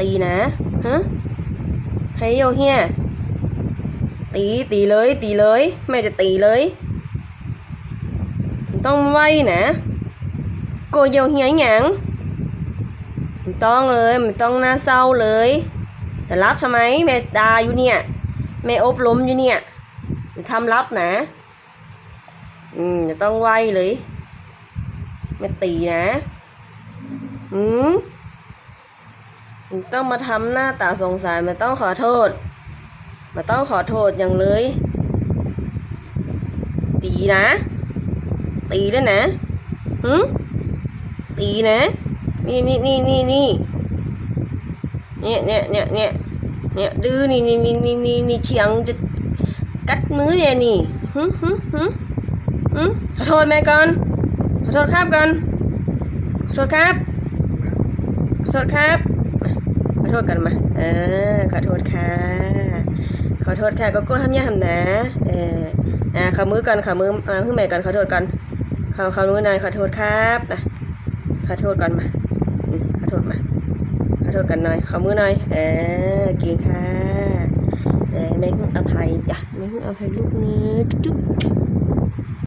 ตีนะฮะให้โยเฮียตีตีเลย ตีเลย แม่จะตีเลยมันต้องไวนะโกโยเฮียหยังมันต้องเลยมันต้องหน้าเศร้าเลยจะรับใช่ไหมแม่ดาอยู่เนี่ยแม่อบรมอยู่เนี่ยจะทำรับนะ อืมจะต้องไวเลยไม่ตีนะ อืม ต้องมาทำหน้าตาสงสารมันต้องขอโทษมันต้องขอโทษอย่างเลย ตีนะ ตีด้วยนะหืมตีนะ นี่นี่นี่นี่นี่เนี่ยเนี่ยเนี่ยเนี่ยเนี่ยดื้อนี่นี่นี่นี่นี่นี่เฉียงจะกัดมือเนี่ยนี่หืมหืมหืมอืมขอโทษแม่ก่อนขอโทษครับก่อนขอโทษครับขอโทษครับ โทษกันมา เออ ขอโทษค่ะ ขอโทษค่ะก็ก็ห้ามย่าห้ามนะ เอออ่าขอมือก่อนขอมืออ่าเพิ่งแม่ก่อนขอโทษก่อนขอขอมือหน่อยขอโทษครับอะขอโทษก่อนมาอืมขอโทษมา ขอโทษกันหน่อยขอมือหน่อย เออก่งค่ะแต่ไม่ให้อภัยจ้ะไม่ให้อภัยลูกนะจุ๊บจุ๊บ